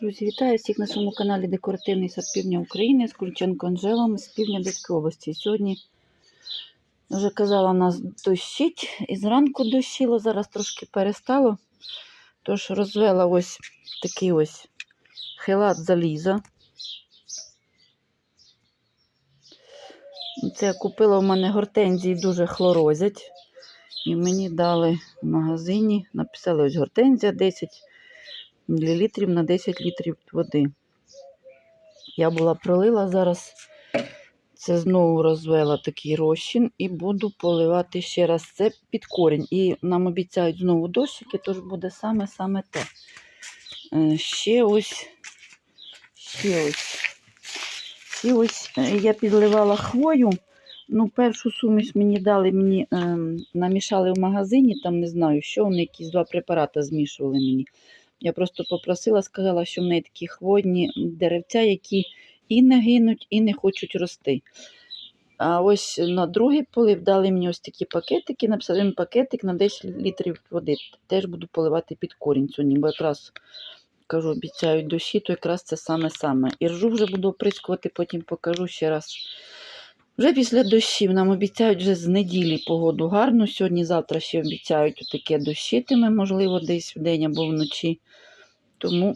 Друзі, вітаю всіх на своєму каналі Декоративний сад Півдня України з Кульченко Анжелом з півдня Донецької області. Сьогодні, вже казала, нас дощить і зранку дощило, зараз трошки перестало. Тож розвела ось такий ось хелат заліза. Це я купила в мене гортензії дуже хлорозять. І мені дали в магазині, написали ось гортензія 10 мл на 10 літрів води. Я була пролила зараз, це знову розвела такий розчин і буду поливати ще раз це під корінь. І нам обіцяють знову дощики, тож буде саме-саме те. Е, Ще ось, ще ось. Ще ось е, я підливала хвою. Ну, першу суміш мені дали, мені ем, намішали в магазині, там не знаю, що вони якісь два препарати змішували мені. Я просто попросила, сказала, що в неї такі хвойні деревця, які і не гинуть, і не хочуть рости. А ось на другий полив дали мені ось такі пакетики, написали пакетик на 10 літрів води. Теж буду поливати під корінь сьогодні, бо якраз кажу, обіцяють дощі, то якраз це саме-саме. І ржу вже буду оприскувати, потім покажу ще раз. Вже після дощів нам обіцяють вже з неділі погоду гарну. Сьогодні-завтра ще обіцяють таке дощитиме, можливо, десь вдень або вночі. Тому,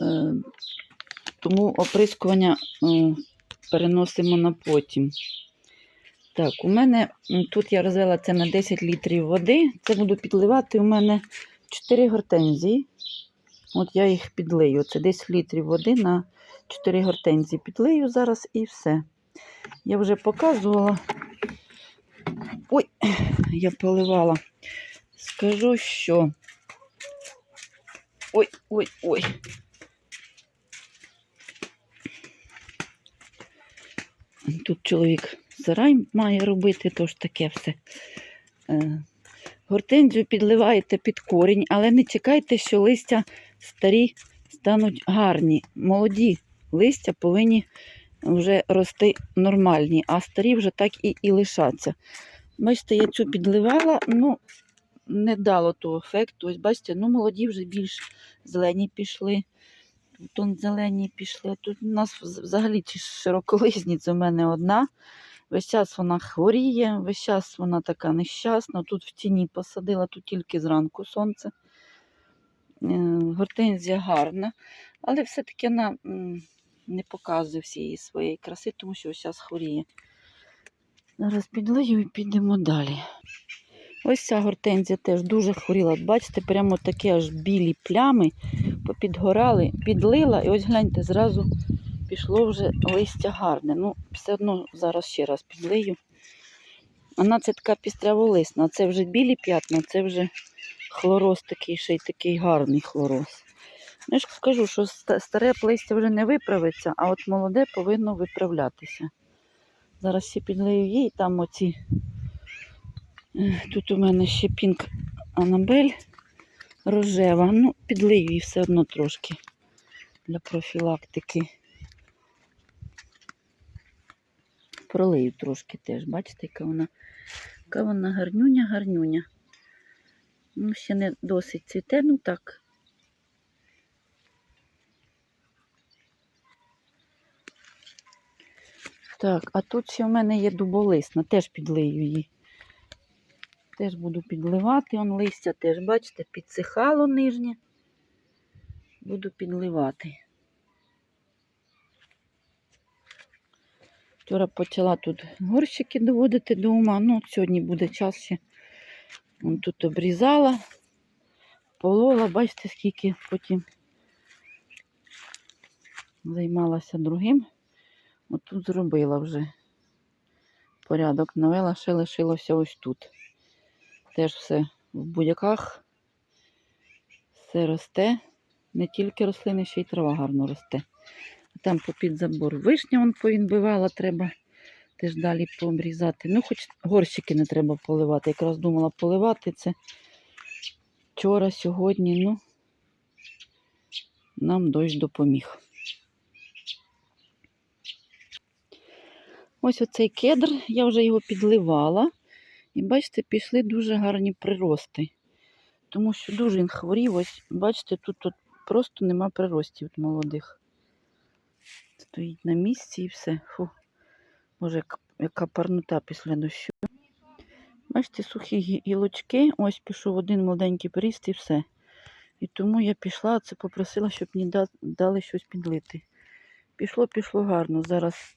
е, тому оприскування е, переносимо на потім. Так, у мене тут я розвела це на 10 літрів води. Це буду підливати. У мене 4 гортензії. От я їх підлию. Це 10 літрів води на 4 гортензії підлию зараз і все. Я вже показувала. Ой, я поливала. Скажу, що. Ой, ой, ой. Тут чоловік сарай має робити, тож таке все. Е, Гортензію підливаєте під корінь, але не чекайте, що листя старі стануть гарні. Молоді листя повинні вже рости нормальні, а старі вже так і, і лишаться. Бачите, я цю підливала, ну не дало того ефекту. Ось бачите, ну молоді вже більш зелені пішли. Тут зелені пішли. Тут у нас взагалі ці широколисні, це в мене одна. Весь час вона хворіє, весь час вона така нещасна. Тут в тіні посадила, тут тільки зранку сонце. Е, Гортензія гарна, але все-таки вона не показує всієї своєї краси, тому що зараз хворіє. Зараз підлию і підемо далі. Ось ця гортензія теж дуже хворіла. Бачите, прямо такі аж білі плями попідгорали, підлила, і ось гляньте, зразу пішло вже листя гарне. Ну, все одно зараз ще раз підлию. Вона це така пістряволисна, це вже білі п'ятна, це вже хлороз такий, ще й такий гарний хлороз. Я ж скажу, що старе листя вже не виправиться, а от молоде повинно виправлятися. Зараз ще підлию їй, там оці. Тут у мене ще пінк Анабель рожева. Ну, підлию її все одно трошки для профілактики. Пролию трошки теж. Бачите, яка вона, яка вона гарнюня, гарнюня. Ну, ще не досить цвіте, ну так. Так, а тут ще в мене є дуболисна, теж підлию її. Теж буду підливати, он листя теж, бачите, підсихало нижнє. Буду підливати. Вчора почала тут горщики доводити до ума. Ну, сьогодні буде час ще. Вон тут обрізала, полола, бачите, скільки потім займалася другим. От тут зробила вже порядок навела, ще лишилося ось тут. Теж все в будяках, все росте. Не тільки рослини, ще й трава гарно росте. А там попід забор вишня вон поінбивала, треба теж далі пообрізати. Ну, хоч горщики не треба поливати. Якраз думала поливати це вчора, сьогодні, ну, нам дощ допоміг. Ось оцей кедр, я вже його підливала. І бачите, пішли дуже гарні прирости. тому що дуже він хворів. Ось, бачите, тут, тут просто нема приростів молодих. Стоїть на місці і все. Фу. Боже, яка парнота після дощу. Бачите, сухі гілочки. Ось пішов один молоденький пріст і все. І тому я пішла, це попросила, щоб мені дали щось підлити. Пішло, пішло гарно. Зараз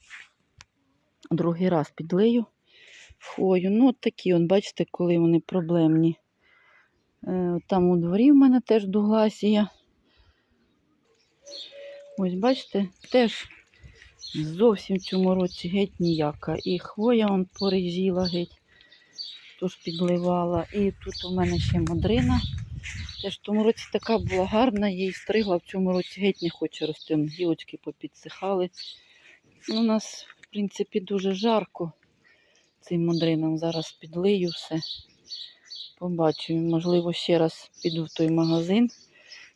другий раз підлию хвою. Ну, от такі, он, бачите, коли вони проблемні. Е, Там у дворі в мене теж дугласія. Ось, бачите, теж зовсім в цьому році геть ніяка. І хвоя он порежіла геть, тож підливала. І тут у мене ще модрина. Теж в тому році така була гарна, її стригла, в цьому році геть не хоче рости. Гілочки попідсихали. Ну, У нас, в принципі, дуже жарко цим модринам. Зараз підлию все. Побачу, можливо, ще раз піду в той магазин.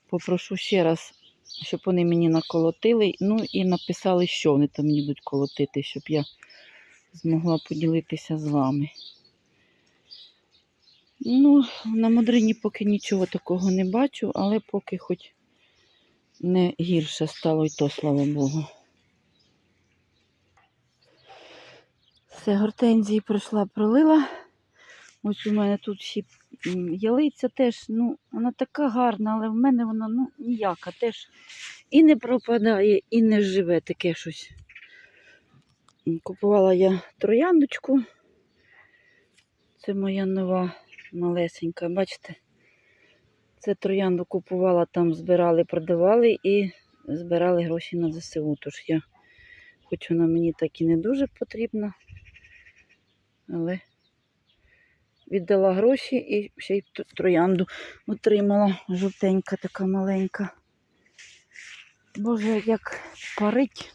Попрошу ще раз, щоб вони мені наколотили. Ну і написали, що вони там мені будуть колотити, щоб я змогла поділитися з вами. Ну, на модрині поки нічого такого не бачу, але поки хоч не гірше стало, і то, слава Богу. Все, гортензії пройшла, пролила. Ось у мене тут ще ялиця теж, ну, вона така гарна, але в мене вона ну, ніяка. Теж і не пропадає, і не живе таке щось. Купувала я трояндочку. Це моя нова малесенька, бачите? Це троянду купувала, там збирали, продавали і збирали гроші на ЗСУ. Тож я, хоч вона мені так і не дуже потрібна, але віддала гроші і ще й троянду отримала. Жовтенька така маленька. Боже, як парить.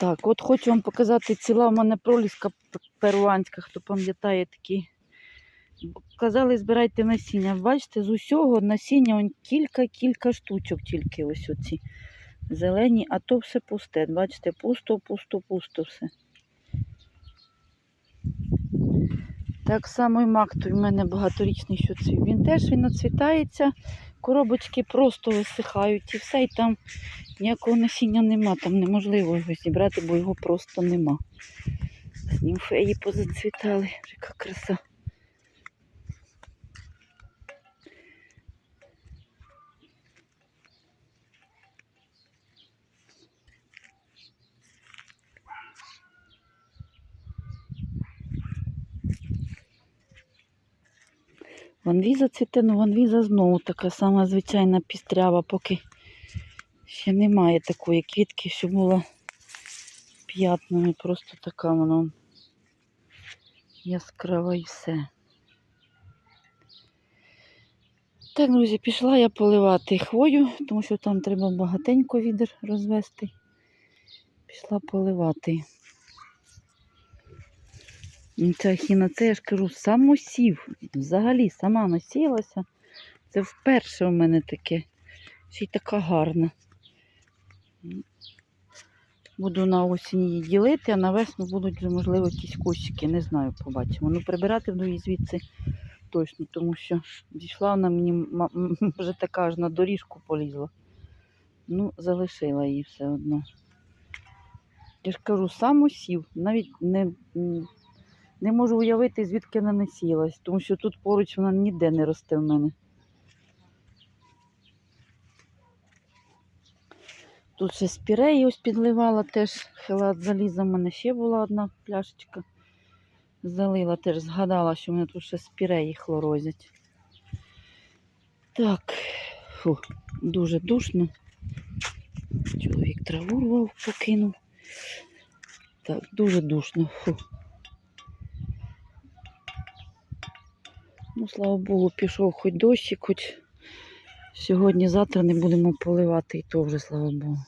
Так, от хочу вам показати ціла в мене проліска перуанська, хто пам'ятає такі. Казали, збирайте насіння. Бачите, з усього насіння кілька-кілька штучок тільки ось оці зелені, а то все пусте. Бачите, пусто, пусто, пусто все. Так само і мак той в мене багаторічний що цвів. Він теж він оцвітається, коробочки просто висихають і все, і там ніякого насіння нема, там неможливо його зібрати, бо його просто нема. Німфеї позацвітали, яка краса. Ванвіза цвіте, ну ванвіза знову така сама звичайна пістрява, поки ще немає такої квітки, що була п'ятнами. Просто така вона яскрава і все. Так, друзі, пішла я поливати хвою, тому що там треба багатенько відер розвести. Пішла поливати. Ця хіноцея, я ж кажу, самосів. Взагалі сама насіялася. Це вперше у мене таке. Ще й така гарна. Буду на осінь її ділити, а на весну будуть можливо, якісь кущики, не знаю, побачимо. Ну, прибирати буду її звідси точно, тому що дійшла вона мені вже така аж на доріжку полізла. Ну, залишила її все одно. Я ж кажу, самосів. Навіть не, не можу уявити, звідки вона насілась, тому що тут поруч вона ніде не росте в мене. Тут ще спіреї ось підливала теж хелат заліза. У мене ще була одна пляшечка. Залила теж, згадала, що в мене тут ще спіреї хлорозять. Так, фу, дуже душно. Чоловік траву рвав, покинув. Так, дуже душно. Фу. Ну, слава Богу, пішов хоч дощик, хоч сьогодні-завтра не будемо поливати, і то вже, слава Богу.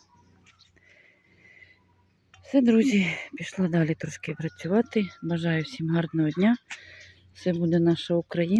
Все, друзі, пішла далі трошки працювати. Бажаю всім гарного дня. Все буде наша Україна.